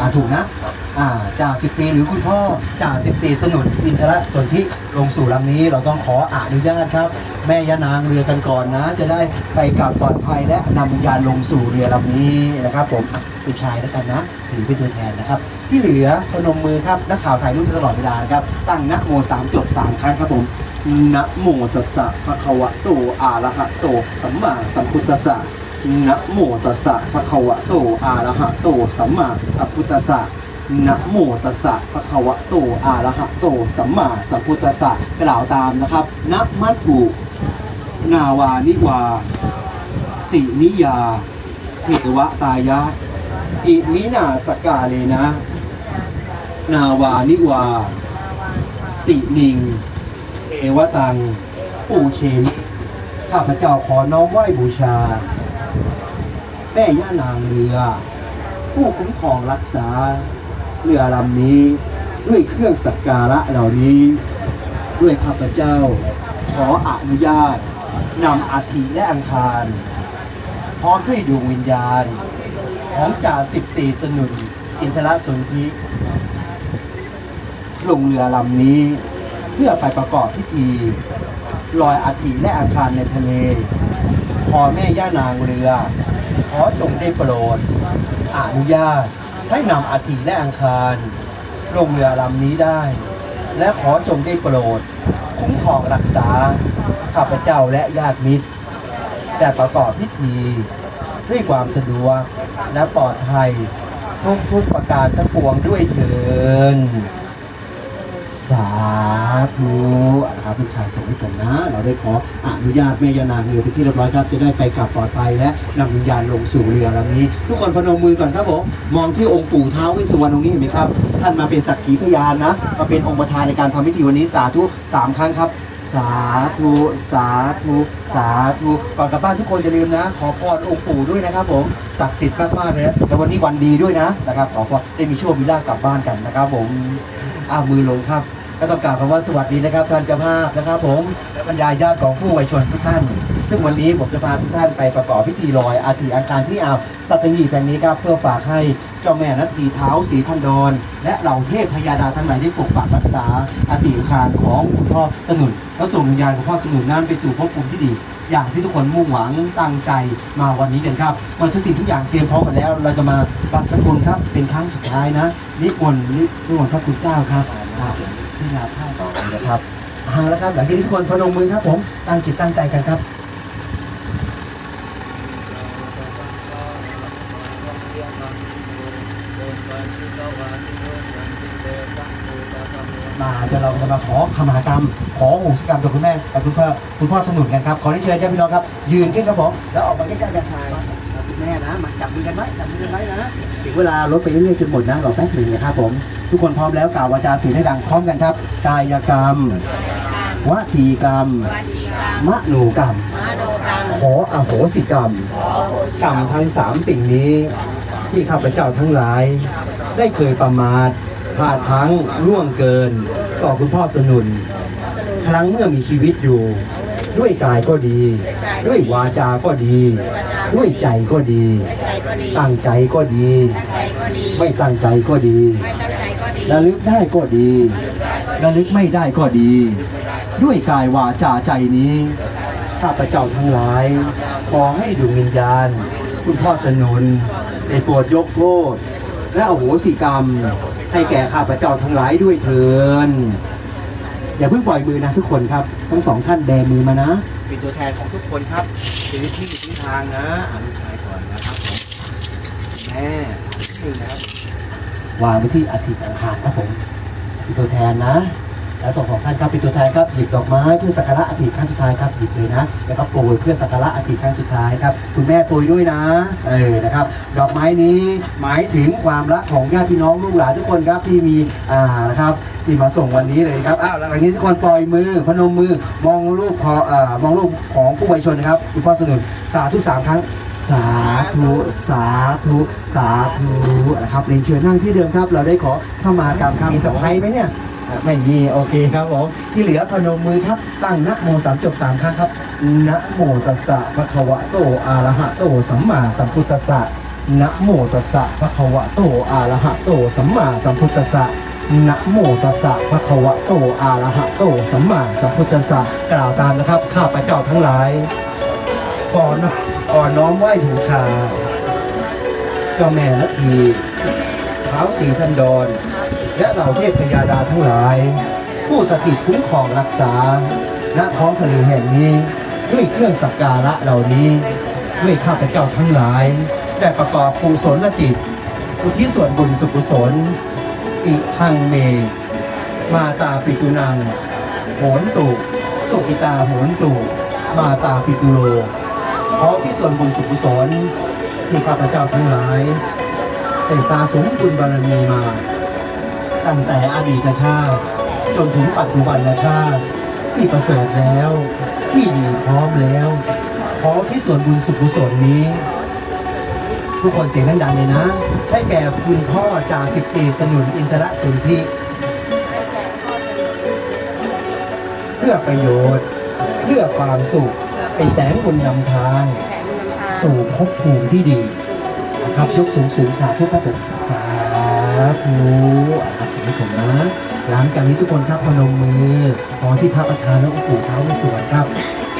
อ่าถูกนะอ่าจ่าสิบตรีหรือคุณพ่อจ่าสิบตรีสนุนอินทรสนธิลงสู่ลำนี้เราต้องขออนุญาตครับ แม่ยานางเรือกันก่อนนะ จะได้ไปกลับปลอดภัยและนำวิญญาณลงสู่เรือลำนี้นะครับ ผมผู้ชายแล้วกันนะถือเป็นตัวแทนนะครับ ที่เหลือพนมมือครับนักข่าวถ่ายรูปตลอดเวลานะครับ ตั้งนะโมสามจบสามครั้งครับผมนะโมตัสสะภะคะวะโตอะระหะโตสัมมาสัมพุทธัสสะ นะโมตัสสะภะคะวะโตอะระหะโตสัมมาสัมพุทธัสสะนะโมตัสสะภะคะวะโตอะระหะโตสัมมาสัมพุทธัสสะกล่าวตามนะครับนะมัตถุนาวานิวาสินิยาเทวตายะ อิมินาสกาเลนะ นาวานิวา สินิง เอวตัง ปูเชมข้าพเจ้าขอน้อมไหว้บูชา แม่ย่านางเรือ ผู้คุ้มครองรักษา เรือลำนี้ ด้วยเครื่องสักการะเหล่านี้ ด้วยข้าพเจ้า ขออนุญาตนำอาทิและอังคาร พร้อมด้วยดวงวิญญาณ ของจ่าสิบตีสนุน อินทรสนธิลงเรือลำนี้ เพื่อไปประกอบพิธีลอยอาทิและอังคารในทะเล พอแม่ย่านางเรือ ขอจงได้โปรดอนุญาตให้นำอาทิและอังคาร ลงเรือลำนี้ได้ และขอจงได้โปรด คุ้มครองรักษา ข้าพเจ้าและญาติมิตรได้ประกอบพิธีด้วยความสะดวกและปลอดภัยทุกทุกประการทั้งปวงด้วยเถิน สาธุนะครับลูกชายส่งให้ผมนะ เราได้ขออนุญาตแม่ยานางเรือไปที่เรียบร้อยครับ จะได้ไปกลับปลอดภัยและนำวิญญาณลงสู่เรือลำนี้ ทุกคนพนมมือก่อนครับผมมองที่องค์ปู่ท้าววิสุวรรณองค์นี้เห็นไหมครับ ท่านมาเป็นสักขีพยานนะมาเป็นองค์ประธานในการทำพิธีวันนี้สาธุสามครั้งครับสาธุสาธุสาธุก่อนกลับบ้านทุกคนอย่าลืมนะ ขอพรองค์ปู่ด้วยนะครับผมศักดิ์สิทธิ์มากๆเลยแล้ววันนี้วันดีด้วยนะนะครับขอพรได้มีโชคมีลาภกลับบ้านกันนะครับผม อ้ามือลงครับก็ต้องกล่าวคำว่าสวัสดีนะครับท่านเจ้าภาพนะครับ ผมและบรรดาญาติของผู้วัยชนทุกท่าน ซึ่งวันนี้ผมจะพาทุกท่านไปประกอบพิธีลอยอาทิอังคารที่อ่าวสัตหีบแห่งนี้ครับเพื่อฝากให้เจ้าแม่นาทีเท้าสีทันดรและเหล่าเทพพญาดาทั้งหลายได้ปกปักรักษาอาทิอังคารของคุณพ่อสนุนแล้วส่งวิญญาณของพ่อสนุนนั้นไปสู่ภพภูมิที่ดี อย่างที่ทุกคนมุ่งหวังตั้งใจมาวันนี้กันครับเมื่อทุกสิ่งทุกอย่างเตรียมพร้อมหมดแล้ว เราจะมาบังสกุลครับเป็นครั้งสุดท้ายนะ นิมนต์นิมนต์พระคุณเจ้าครับอ่าที่นาผ้าต่อไปนะครับเอาละครับหลังจากนี้ทุกคนพนมมือครับผมตั้งจิตตั้งใจกันครับ มาจะเราจะมาขอขมากรรม ขอโหสิกรรมจากคุณแม่และคุณพ่อคุณพ่อสนุนกันครับขอได้เชิญญาติพี่น้องครับ ยืนขึ้นครับผมแล้วออกมาใกล้ๆกันชายคุณแม่นะมาจับมือกันไว้จับมือกันไว้นะถึงเวลาลดไปเรื่อยๆจนหมดนะรอแป๊บหนึ่งนะครับผม ทุกคนพร้อมแล้วกล่าววาจาศีลให้ดังพร้อมกันครับกายกรรมวจีกรรม มโนกรรม ขออโหสิกรรม กรรมทั้งสามสิ่งนี้ ที่ข้าพเจ้าทั้งหลาย ได้เคยประมาท พลาดพลั้งล่วงเกิน ต่อคุณพ่อสนุน ครั้งเมื่อมีชีวิตอยู่ ด้วยกายก็ดี ด้วยวาจาก็ดี ด้วยใจก็ดี ตั้งใจก็ดี ไม่ตั้งใจก็ดีระลึกได้ก็ดีระลึกไม่ได้ก็ดี ด้วยกายวาจาใจนี้ข้าพเจ้าทั้งหลาย ขอให้ดวงวิญญาณ คุณพ่อสนุนได้โปรดยกโทษ และอโหสิกรรม ให้แก่ข้าพเจ้าทั้งหลายด้วยเถินอย่าเพิ่งปล่อยมือนะทุกคนครับ ทั้งสองท่านแบมือมานะ เป็นตัวแทนของทุกคนครับถือที่ที่ทางนะอ่านลูกชายก่อนนะครับผมแม่นี่นะครับวางไว้ที่อาทิตย์อังคารครับผมเป็นตัวแทนนะ แล้วส่งของท่านครับเป็นตัวแทนครับหยิบดอกไม้เพื่อสักการะอาทิตย์ครั้งสุดท้ายครับหยิบเลยนะแล้วก็โปรยเพื่อสักการะอาทิตย์ครั้งสุดท้ายครับคุณแม่โปรยด้วยนะเออนะครับ ดอกไม้นี้หมายถึงความรักของญาติพี่น้องลูกหลานทุกคนครับที่มีอ่านะครับที่มาส่งวันนี้เลยครับอ้าวหลังนี้ทุกคนปล่อยมือพนมมือมองรูปพออ่ามองรูปของผู้วัยชนนะครับคุณพ่อสนุนสาธุสามครั้งสาธุสาธุสาธุนะครับเรียนเชิญนั่งที่เดิมครับ เราได้ขอเข้ามากรรมครับมีสัมภไหมเนี่ยไม่มีโอเคครับผมที่เหลือพนมมือครับตั้งนะโมสามจบสามครั้งครับนะโมตัสสะภะคะวะโตอะระหะโตสัมมาสัมพุทธัสสะนะโมตัสสะภะคะวะโตอะระหะโตสัมมาสัมพุทธัสสะนะโมตัสสะภะคะวะโตอะระหะโตสัมมาสัมพุทธัสสะกล่าวตามนะครับข้าพเจ้าทั้งหลายก่อนอ่อนน้อมไหว้บูชาเจ้าแม่นาทีเท้าสีทันดร และเหล่าเทพพยาดาทั้งหลาย ผู้สถิตคุ้มครองรักษา ณท้องทะเลแห่งนี้ด้วยเครื่องสักการะเหล่านี้ ด้วยข้าพเจ้าทั้งหลายได้ประกอบกุศลจิตอุทิศส่วนบุญสุกุศล อิทังเม มาตาปิตุนังโหนตุ สุกิตาโหนตุ มาตาปิตุโลขอที่ส่วนบุญสุกุศลที่ข้าพเจ้าทั้งหลายได้สะสมบุญบารมีมา ตั้งแต่อดีตชาติ จนถึงปัจจุบันชาติ ที่ประเสริฐแล้วที่ดีพร้อมแล้ว ขอที่ส่วนบุญสุขกุศลนี้ ทุกคนเสียงดังๆเลยนะ ให้แก่คุณพ่อจ่าสิบตีสนุนอินทรสุนทิเพื่อประโยชน์ เพื่อความสุขไปแสงบุญนำทาง สู่ภพภูมิที่ดีนะครับยกสูงสูงสาธุครับผมสาธุ ผมนะ หลังจากนี้ทุกคนครับพนมมือขอที่พระประธานและองค์ปู่เท้าวิสวรครับ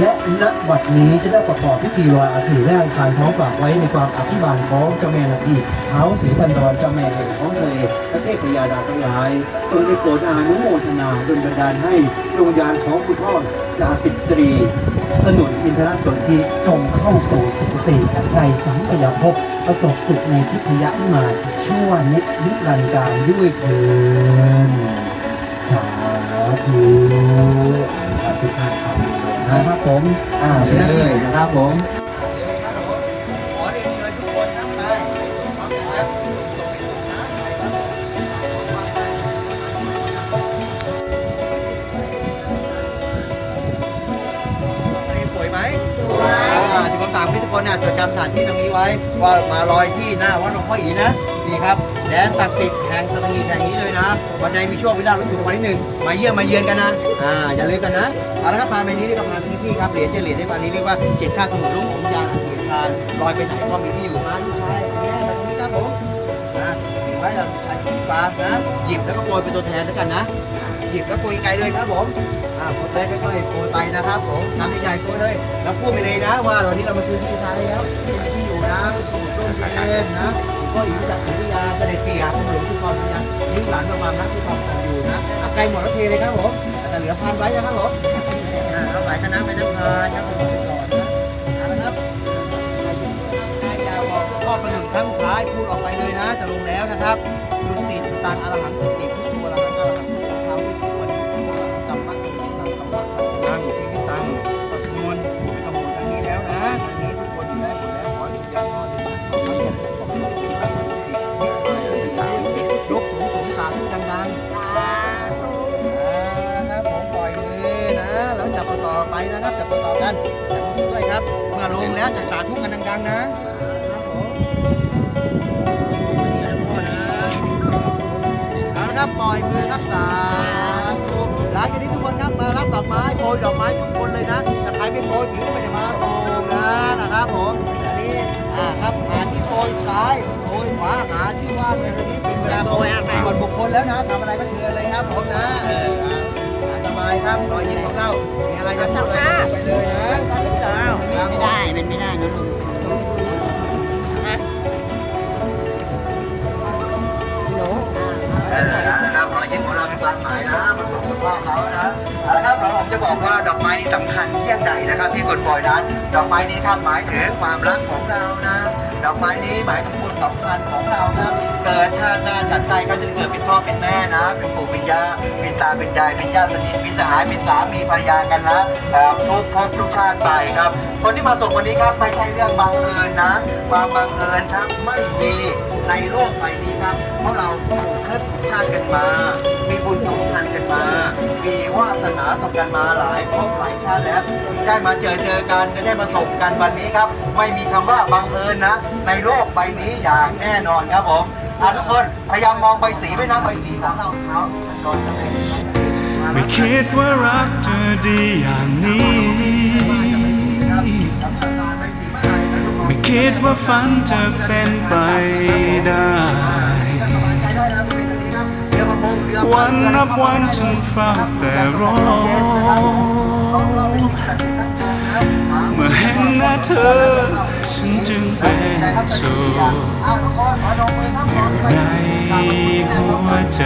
และณบัดนี้จะได้ประกอบพิธีลอยอาถิแรกคารท้องฝากไว้ในความอภิบาลของเจ้าแม่นาทีเท้าสีพันดอนเจ้าแม่แห่งท้องทะเลพระเทพพยาดาทั้งหลายเปิดได้โปรดอานุโมทนาดลบันดาลให้ ดวงวิญญาณของคุณพ่อจาสิบตรี สนุนอินทรสนธิจงเข้าสู่สุคติในสัมปยภพประสบสุขในทิพยวิมานชั่วนิรันดร์การด้วยเถินสาธุอ่าทุกท่านครับนะครับผมอ่าไปเลยนะครับผม ว้ว่ามาลอยที่หน้าวัดหลวงพ่ออีนะนี่ครับแดนศักดิ์สิทธิ์แห่งสถานีแห่งนี้เลยนะวันใดมีช่วงเวลารถถึงวันที่หนึ่งมาเยี่ยมมาเยือนกันนะอ่าอย่าลืมกันนะเอาละครับพาไปนี้นี่ก็พาซื้อที่ครับเหรียญเจเหรียญในวันนี้เรียกว่าเจ็ดค่าสมุดลูกของยานอันเทียนชาญลอยไปไหนก็มีที่อยู่มาลูกชายแม่มาตรงนี้ครับผมนะถือไว้เราใช้ที่ฟ้านะ หยิบแล้วก็โปรยเป็นตัวแทนแล้วกันนะหยิบแล้วโปรยไกลเลยครับผมอ่าโปรยไปค่อยๆโปรยไปนะครับผมทำใหญ่ๆโปรยเลยแล้วพูดไปเลยนะว่าตอนนี้เรามาซื้อที่ไทยแล้ว นนะก็อิสระวิทยาเสด็จเตี่ยผมหลวงชุมพรวิทยานิ้วหลานประมาณนักที่ความกันอยู่นะอาไกลหมดแล้วเทเลยครับผมแต่เหลือพันไว้นะครับผมเราหลายคณะไปนั่งทานครับผมไปก่อนนะเอาละครับนายยาวบอกข้อประหนึ่งครั้งท้ายพูดออกไปเลยนะ จะลงแล้วนะครับลุติสุตังอรหังตุติ แล้วจะสาธุกันดังๆนะครับผมเอาละครับปล่อยมือครับสาธุหลังจากนี้ทุกคนครับมารับดอกไม้โปรยดอกไม้ทุกคนเลยนะถ้าใครไม่โปรยถือไม่ได้มาโปรยนะนะครับผมอันนี้อ่าครับหาที่โปรยซ้ายโปรยขวาหาที่ว่างในตรงนี้เป็นเวลาโปรยส่วนบุคคลแล้วนะทำอะไรก็เชิญเลยครับผมนะ ครับรอยยิ้มของเรามีอะไรจะพูดอะไรพูดไปเลยนะไม่ได้เป็นไม่ได้นะลุงเออนะครับรอยยิ้มของเราเป็นความหมายนะมาส่งคุณพ่อเขานะเอาละครับเราผมจะบอกว่าดอกไม้นี้สำคัญเยี่ยงใดนะครับที่คนปล่อยนั้น ดอกไม้นี้ครับหมายถึงความรักของเรานะ ดอกไม้นี้หมายถึงบุญสำคัญของเรานะเกิดชาติหน้าฉันใดก็จะเกิดเป็นพ่อเป็นแม่นะ เป็นปู่เป็นย่าเป็นตาเป็นยายเป็นญาติสนิทเป็นสหายเป็นสามีภรรยากันนะแบบทุกภพทุกชาติไปครับ คนที่มาส่งวันนี้ครับไม่ใช่เรื่องบังเอิญนะความบังเอิญครับไม่มีในโลกใบนี้ครับ เพราะเราถูกเคลื่อนชาติกันมาาสนาต่อกันมาหลายภพหลายชาติแล้ว ได้มาเจอเจอกันได้มาส่งกันวันนี้ครับ ไม่มีคำว่าบังเอิญนะ ในโลกใบนี้อย่างแน่นอนครับผมอะทุกคนพยายามมองใบสีไว้นะใบสีของเราเท้าโดนจะเป็นไม่คิดว่ารักจะดีอย่างนี้ ไม่คิดว่าฝันจะเป็นไปได้ วันนับวันฉันเฝ้าแต่รอ เมื่อเห็นหน้าเธอ ฉันจึงเป็นสุขอยู่ในหัวใจ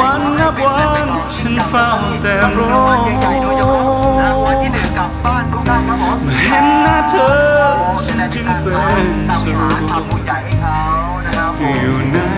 วันนับวันฉันเฝ้าแต่รอเมื่อเห็นหน้าเธอฉันจึงเป็นสุขอยู่ใน